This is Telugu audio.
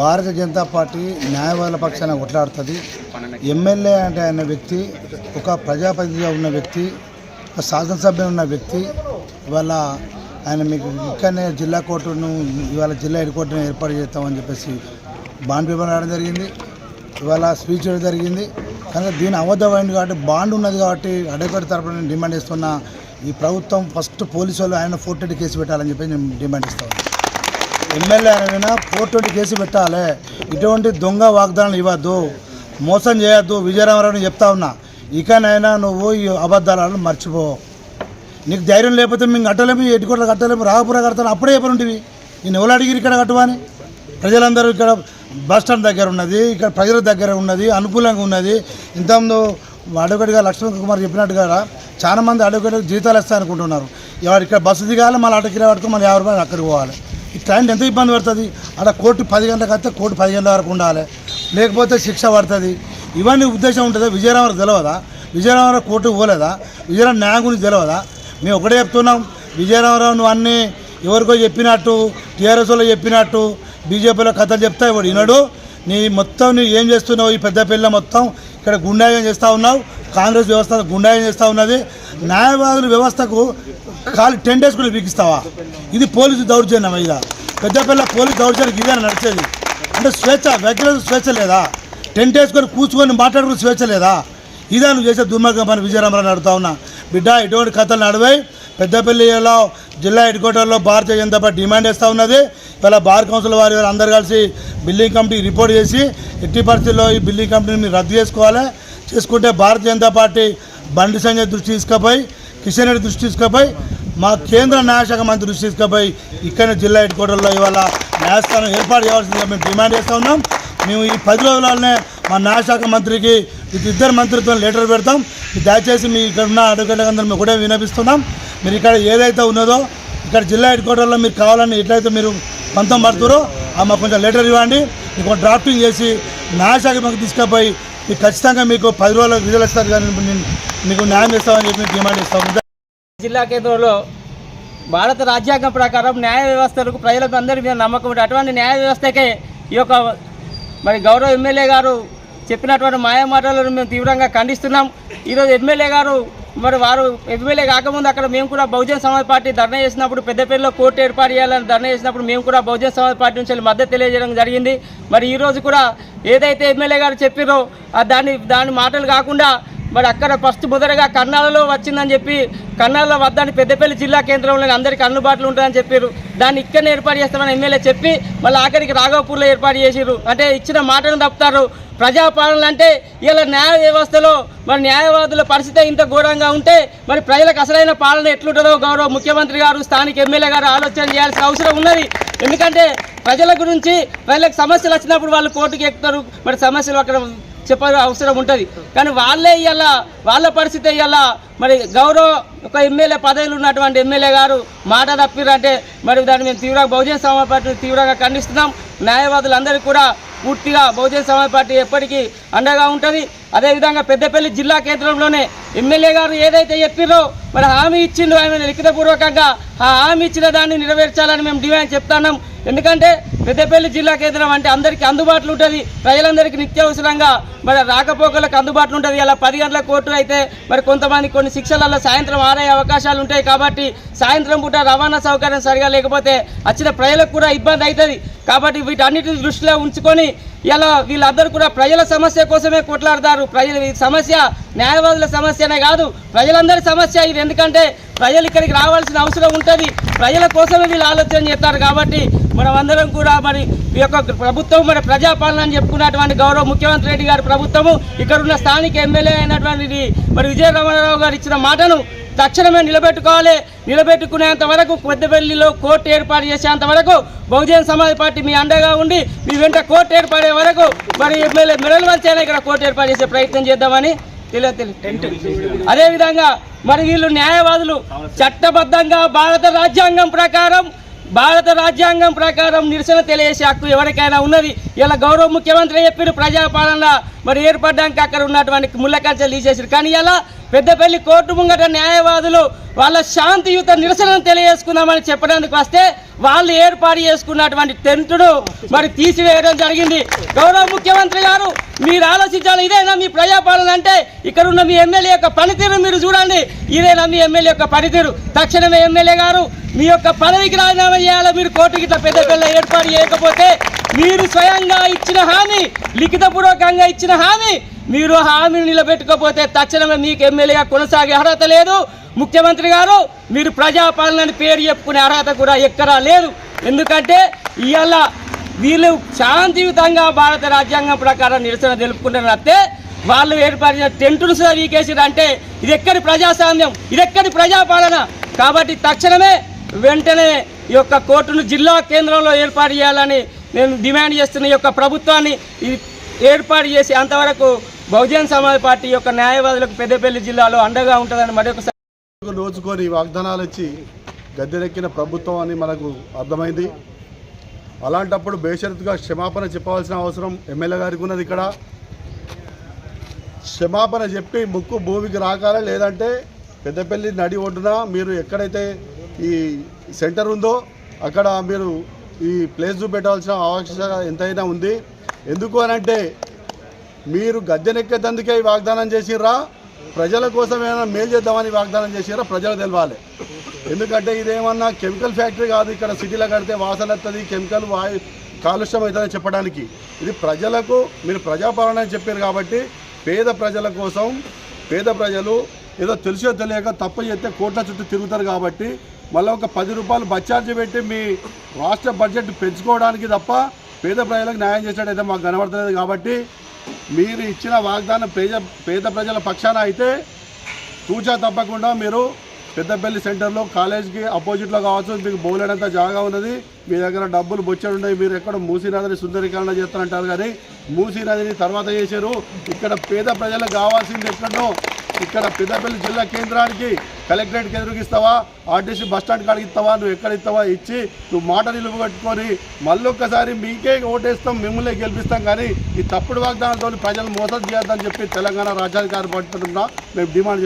భారతీయ జనతా పార్టీ న్యాయవాదుల పక్షాన కొట్లాడుతుంది. ఎమ్మెల్యే అంటే ఆయన వ్యక్తి ఒక ప్రజాప్రతినిధిగా ఉన్న వ్యక్తి ఒక శాసనసభ్యులు ఉన్న వ్యక్తి ఇవాళ ఆయన మీకు ఇక్కడనే జిల్లా కోర్టును ఇవాళ జిల్లా హెడ్ కోర్టును ఏర్పాటు చేస్తామని చెప్పేసి బాండ్ పేపర్ రావడం జరిగింది. ఇవాళ స్పీచ్ ఇవ్వడం జరిగింది. కానీ దీని అబద్ధమైంది కాబట్టి బాండ్ ఉన్నది కాబట్టి అడ్వకేట్ తరపున నేను డిమాండ్ చేస్తున్నా ఈ ప్రభుత్వం ఫస్ట్ పోలీసు వాళ్ళు ఆయన ఫోర్ కేసు పెట్టాలని చెప్పి నేను డిమాండ్ ఇస్తాను ఎమ్మెల్యే అయినా ఫోర్ ట్వంటీ కేసు పెట్టాలి. ఇటువంటి దొంగ వాగ్దానాలు ఇవ్వద్దు. మోసం చేయొద్దు. విజయరామరావు చెప్తా ఉన్నా. ఇకనైనా నువ్వు ఈ అబద్ధాలను మర్చిపో. నీకు ధైర్యం లేకపోతే మేము కట్టలేము ఎటుకోట్లు కట్టలేము రాగపుర కడతాను. అప్పుడే చెప్పనుంటివి. నేను ఎవరు అడిగిరు ఇక్కడ కట్టవని ప్రజలందరూ ఇక్కడ బస్ స్టాండ్ దగ్గర ఉన్నది ఇక్కడ ప్రజల దగ్గర ఉన్నది అనుకూలంగా ఉన్నది. ఇంతకుముందు అడ్వకేట్గా లక్ష్మణ్ కుమార్ చెప్పినట్టుగా చాలా మంది అడ్వకేట్ జీతాలు ఇస్తా అనుకుంటున్నారు ఇక్కడ బస్సు దిగాలి మళ్ళీ అటకిరా పట్టుకుని మళ్ళీ యాభై రూపాయలు అక్కడికి పోవాలి. స్టాండ్ ఎంత ఇబ్బంది పడుతుంది? అక్కడ కోర్టు పది గంటలకు వస్తే కోర్టు పది గంటల వరకు ఉండాలి. లేకపోతే శిక్ష పడుతుంది. ఇవన్నీ ఉద్దేశం ఉంటుందా? విజయరామరావు తెలియదా విజయరామరావు కోర్టు పోలేదా విజయరామ న్యాయం గురించి తెలియదా మేము ఒకటే చెప్తున్నాం. విజయరామరావు నువ్వు అన్నీ ఎవరికో చెప్పినట్టు టీఆర్ఎస్ వాళ్ళు చెప్పినట్టు బీజేపీలో కథలు చెప్తా వాడు ఈనాడు నీ మొత్తం నువ్వు ఏం చేస్తున్నావు? ఈ పెద్ద పిల్ల మొత్తం ఇక్కడ గుండాయం చేస్తూ ఉన్నావు. కాంగ్రెస్ వ్యవస్థ గుండాయం చేస్తూ ఉన్నది. న్యాయవాదుల వ్యవస్థకు ఖాళీ టెన్ డేస్ కూడా బిగిస్తావా ఇది పోలీసు దౌర్జన్యం ఇక పెద్దపల్లి పోలీస్ దౌర్జన్యం ఇదే నడిచేది. అంటే స్వేచ్ఛ వ్యక్తులకు స్వేచ్ఛ లేదా? టెంట్ వేసుకొని కూర్చుకొని మాట్లాడుకుని స్వేచ్ఛ లేదా? ఇదే నువ్వు చేసే దుర్మార్గం పని విజయరామరావు నడుతా ఉన్నా. బిడ్డ ఇటువంటి కథలు నడివాయి పెద్దపల్లిలో జిల్లా హెడ్ క్వార్టర్లో భారతీయ జనతా పార్టీ డిమాండ్ చేస్తూ ఉన్నది. ఇలా బార్ కౌన్సిల్ వారి వారు అందరు కలిసి బిల్డింగ్ కమిటీ రిపోర్ట్ చేసి ఎట్టి పరిస్థితుల్లో ఈ బిల్డింగ్ కంపెనీని మీరు రద్దు చేసుకోవాలి. చేసుకుంటే భారతీయ జనతా పార్టీ బండి సంజయ్ దృష్టి తీసుకపోయి కిషన్ రెడ్డి దృష్టి తీసుకపోయి మా కేంద్ర న్యాయశాఖ మంత్రి దృష్టి తీసుకుపోయి ఇక్కడ జిల్లా హెడ్ క్వార్టర్లో ఇవాళ న్యాయస్థానం ఏర్పాటు చేయాల్సిందిగా మేము డిమాండ్ చేస్తూ ఉన్నాం. మేము ఈ పది రోజులనే మా న్యాయశాఖ మంత్రికి ఇద్దరు మంత్రిత్వం లెటర్ పెడతాం. దయచేసి మీ ఇక్కడ ఉన్న అడ్వకేట్లందరూ మేము కూడా వినిపిస్తున్నాం మీరు ఇక్కడ ఏదైతే ఉన్నదో ఇక్కడ జిల్లా హెడ్ క్వార్టర్లో మీరు కావాలని ఎట్లయితే మీరు పంతం పడుతురో ఆ మాకు కొంచెం లెటర్ ఇవ్వండి. మీకు డ్రాఫ్టింగ్ చేసి న్యాయశాఖ మాకు తీసుకుపోయి ఖచ్చితంగా మీకు పది రోజులకు విధులు ఇస్తారు కానీ నేను మీకు న్యాయం చేస్తామని చెప్పి డిమాండ్ ఇస్తాం జిల్లా కేంద్రంలో భారత రాజ్యాంగం ప్రకారం న్యాయ వ్యవస్థలకు ప్రజలకు అందరి మీద నమ్మకం ఉంటుంది అటువంటి న్యాయ వ్యవస్థకే ఈ యొక్క మరి గౌరవ ఎమ్మెల్యే గారు చెప్పినటువంటి మాయమాటలను మేము తీవ్రంగా ఖండిస్తున్నాం. ఈరోజు ఎమ్మెల్యే గారు మరి వారు ఎమ్మెల్యే కాకముందు అక్కడ మేము కూడా బహుజన సమాజ్ పార్టీ ధర్నా చేసినప్పుడు పెద్దపల్లిలో కోర్టు ఏర్పాటు చేయాలని ధర్నా చేసినప్పుడు మేము కూడా బహుజన సమాజ్ పార్టీ నుంచి మద్దతు తెలియజేయడం జరిగింది. మరి ఈరోజు కూడా ఏదైతే ఎమ్మెల్యే గారు చెప్పారో ఆ దాని దాని మాటలు కాకుండా మరి అక్కడ ఫస్ట్ మొదటగా కర్నాలలో వచ్చిందని చెప్పి కర్నాలలో వద్దని పెద్దపల్లి జిల్లా కేంద్రంలోని అందరికీ అందుబాటులో ఉంటుందని చెప్పారు. దాన్ని ఇక్కడనే ఏర్పాటు చేస్తామని ఎమ్మెల్యే చెప్పి మళ్ళీ ఆఖరికి రాఘవపూర్లో ఏర్పాటు చేసిరు అంటే ఇచ్చిన మాటను తప్పుతారు. ప్రజాపాలన అంటే ఇలా న్యాయ వ్యవస్థలో మరి న్యాయవాదుల పరిస్థితి ఇంత ఘోరంగా ఉంటే మరి ప్రజలకు అసలైన పాలన ఎట్లుంటుందో గౌరవ ముఖ్యమంత్రి గారు స్థానిక ఎమ్మెల్యే గారు ఆలోచన చేయాల్సిన అవసరం ఉన్నది. ఎందుకంటే ప్రజల గురించి ప్రజలకు సమస్యలు వచ్చినప్పుడు వాళ్ళు కోర్టుకు ఎక్కుతారు. మరి సమస్యలు అక్కడ చెప్పాలి అవసరం ఉంటుంది. కానీ వాళ్ళే ఇవాళ వాళ్ళ పరిస్థితి ఇవాళ మరి గౌరవ ఒక ఎమ్మెల్యే పదవిలో ఉన్నటువంటి ఎమ్మెల్యే గారు మాట తప్పిరంటే మరి దాన్ని మేము తీవ్రంగా బహుజన సమాజ్ పార్టీ తీవ్రంగా ఖండిస్తున్నాం. న్యాయవాదులందరికీ కూడా పూర్తిగా బహుజన సమాజ్ పార్టీ ఎప్పటికీ అండగా ఉంటుంది. అదేవిధంగా పెద్దపల్లి జిల్లా కేంద్రంలోనే ఎమ్మెల్యే గారు ఏదైతే చెప్పిరో మరి హామీ ఇచ్చిండు ఆయన లిఖితపూర్వకంగా. ఆ హామీ ఇచ్చిన దాన్ని నెరవేర్చాలని మేము డిమాండ్ చెప్తున్నాం. ఎందుకంటే పెద్దపల్లి జిల్లా కేంద్రం అంటే అందరికీ అందుబాటులో ఉంటుంది. ప్రజలందరికీ నిత్యావసరంగా మరి రాకపోకలకు అందుబాటులో ఉంటుంది. అలా పది గంటల కోర్టు అయితే మరి కొంతమంది కొన్ని శిక్షలలో సాయంత్రం ఆరయ్యే అవకాశాలు ఉంటాయి కాబట్టి సాయంత్రం పూట రవాణా సౌకర్యం సరిగా లేకపోతే వచ్చిన ప్రజలకు కూడా ఇబ్బంది అవుతుంది. కాబట్టి వీటన్నిటిని దృష్టిలో ఉంచుకొని ఇలా వీళ్ళందరూ కూడా ప్రజల సమస్య కోసమే కొట్లాడతారు. ప్రజల సమస్య న్యాయవాదుల సమస్యనే కాదు ప్రజలందరి సమస్య ఇది. ఎందుకంటే ప్రజలు ఇక్కడికి రావాల్సిన అవసరం ఉంటుంది. ప్రజల కోసమే వీళ్ళు ఆలోచన చేస్తారు కాబట్టి మనం అందరం కూడా మరి ఈ యొక్క ప్రభుత్వం మరి ప్రజాపాలన అని చెప్పుకున్నటువంటి గౌరవ ముఖ్యమంత్రి రెడ్డి గారి ప్రభుత్వము ఇక్కడ ఉన్న స్థానిక ఎమ్మెల్యే అయినటువంటి మరి విజయ రమణారావు గారు ఇచ్చిన మాటను తక్షణమే నిలబెట్టుకోవాలి. నిలబెట్టుకునేంత వరకు పెద్దపల్లిలో కోర్టు ఏర్పాటు చేసేంత వరకు బహుజన్ సమాజ్ పార్టీ మీ అండగా ఉండి మీ వెంట కోర్టు ఏర్పడే వరకు మరి ఎమ్మెల్యే మెడల్ వచ్చేలా ఇక్కడ కోర్టు ఏర్పాటు చేసే ప్రయత్నం చేద్దామని తెలియదు అదేవిధంగా మరి వీళ్ళు న్యాయవాదులు చట్టబద్ధంగా భారత రాజ్యాంగం ప్రకారం భారత రాజ్యాంగం ప్రకారం నిరసన తెలియజేసే హక్కు ఎవరికైనా ఉన్నది? ఇలా గౌరవ ముఖ్యమంత్రి చెప్పిన ప్రజాపాలన మరి ఏర్పడడానికి అక్కడ ఉన్నటువంటి ముళ్ళ కంచెలు తీసేసారు. కానీ ఇలా పెద్దపల్లి కోర్టు ముంగట న్యాయవాదులు వాళ్ళ శాంతియుత నిరసనను తెలియజేసుకుందామని చెప్పడానికి వస్తే వాళ్ళు ఏర్పాటు చేసుకున్నటువంటి టెంట్ను మరి తీసివేయడం జరిగింది. గౌరవ ముఖ్యమంత్రి గారు మీరు ఆలోచించాలి ఇదేనా మీ ప్రజాపాలన అంటే ఇక్కడ ఉన్న మీ ఎమ్మెల్యే యొక్క పనితీరు మీరు చూడండి. ఇదేనా మీ ఎమ్మెల్యే యొక్క పనితీరు? తక్షణమే ఎమ్మెల్యే గారు మీ యొక్క పదవికి రాజీనామా చేయాలి మీరు కోర్టుకి ఇట్లా పెద్ద పిల్ల ఏర్పాటు చేయకపోతే మీరు స్వయంగా ఇచ్చిన హామీ లిఖితపూర్వకంగా ఇచ్చిన హామీ మీరు హామీని నిలబెట్టుకోకపోతే తక్షణమే మీకు ఎమ్మెల్యేగా కొనసాగే అర్హత లేదు. ముఖ్యమంత్రి గారు మీరు ప్రజాపాలన పేరు చెప్పుకునే అర్హత కూడా ఎక్కడా లేదు. ఎందుకంటే ఇవాళ వీళ్ళు శాంతియుతంగా భారత రాజ్యాంగం ప్రకారం నిరసన తెలుపుకుంటున్నట్టే వాళ్ళు ఏర్పడిన టెంటును సార్ వీకేసారు అంటే ఇది ఎక్కడి ప్రజాస్వామ్యం ఇది ఎక్కడి ప్రజాపాలన? కాబట్టి తక్షణమే వెంటనే ఈ యొక్క కోర్టును జిల్లా కేంద్రంలో ఏర్పాటు చేయాలని నేను డిమాండ్ చేస్తున్న ఈ యొక్క ప్రభుత్వాన్ని ఏర్పాటు చేసి అంతవరకు బహుజన్ సమాజ్ పార్టీ యొక్క న్యాయవాదులకు పెద్దపల్లి జిల్లాలో అండగా ఉంటుందని మరొకసారి రోజుకొని వాగ్దానాలు ఇచ్చి గద్దెనెక్కిన ప్రభుత్వం అని మనకు అర్థమైంది. అలాంటప్పుడు బేషరతుగా క్షమాపణ చెప్పవలసిన అవసరం ఎమ్మెల్యే గారికి ఉన్నది ఇక్కడ. క్షమాపణ చెప్పి ముక్కు భూమికి రాకాలే లేదంటే పెద్దపల్లి నడి ఒడ్డున మీరు ఎక్కడైతే ఈ సెంటర్ ఉందో అక్కడ మీరు ఈ ప్లేస్ చూపెట్టాల్సిన ఆవశ్యకత ఎంతైనా ఉంది. ఎందుకు అనంటే మీరు గద్దెనెక్కేటందుకే వాగ్దానం చేసిర్రా? ప్రజల కోసం ఏమైనా మేలు చేద్దామని వాగ్దానం చేసిర్రా? ప్రజలు తెలవాలి. ఎందుకంటే ఇదేమన్నా కెమికల్ ఫ్యాక్టరీ కాదు ఇక్కడ సిటీలో కడితే వాసన వస్తుంది కెమికల్ వాయు కాలుష్యం అవుతుందని చెప్పడానికి. ఇది ప్రజలకు మీరు ప్రజాపాలన అని చెప్పారు కాబట్టి పేద ప్రజల కోసం పేద ప్రజలు ఏదో తెలిసో తెలియక తప్పు చేస్తే కోట్ల చుట్టూ తిరుగుతారు కాబట్టి మళ్ళీ ఒక పది రూపాయలు బచ్చార్జీ పెట్టి మీ రాష్ట్ర బడ్జెట్ పెంచుకోవడానికి తప్ప పేద ప్రజలకు న్యాయం చేసినట్టయితే మాకు కనబడతలేదు కాబట్టి మీరు ఇచ్చిన వాగ్దానం పేద పేద ప్రజల పక్షాన అయితే తూచా తప్పకుండా మీరు పెద్దపల్లి సెంటర్లో కాలేజ్కి అపోజిట్లో కావచ్చు మీకు బోలెడంత జాగా ఉన్నది మీ దగ్గర డబ్బులు బొచ్చడు ఉన్నాయి మీరు ఎక్కడ మూసీ నదిని సుందరీకరణ చేస్తారంటారు కానీ మూసీ నదిని తర్వాత చేశారు. ఇక్కడ పేద ప్రజలకు కావాల్సింది ఎక్కడో ఇక్కడ పెద్దపల్లి జిల్లా కేంద్రానికి కలెక్టరేట్కి ఎదురుకి ఇస్తావా ఆర్టీసీ బస్ స్టాండ్ కాడికి ఇస్తావా నువ్వు ఎక్కడ ఇస్తావా? ఇచ్చి నువ్వు మాట నిలుపు కట్టుకొని మళ్ళొక్కసారి మీకే ఓటేస్తాం మిమ్మల్ని గెలిపిస్తాం కానీ ఈ తప్పుడు వాగ్దానాలతో ప్రజలు మోసం చేయొద్దని చెప్పి తెలంగాణ రాజ్యాధికారి పడుతున్నా మేము డిమాండ్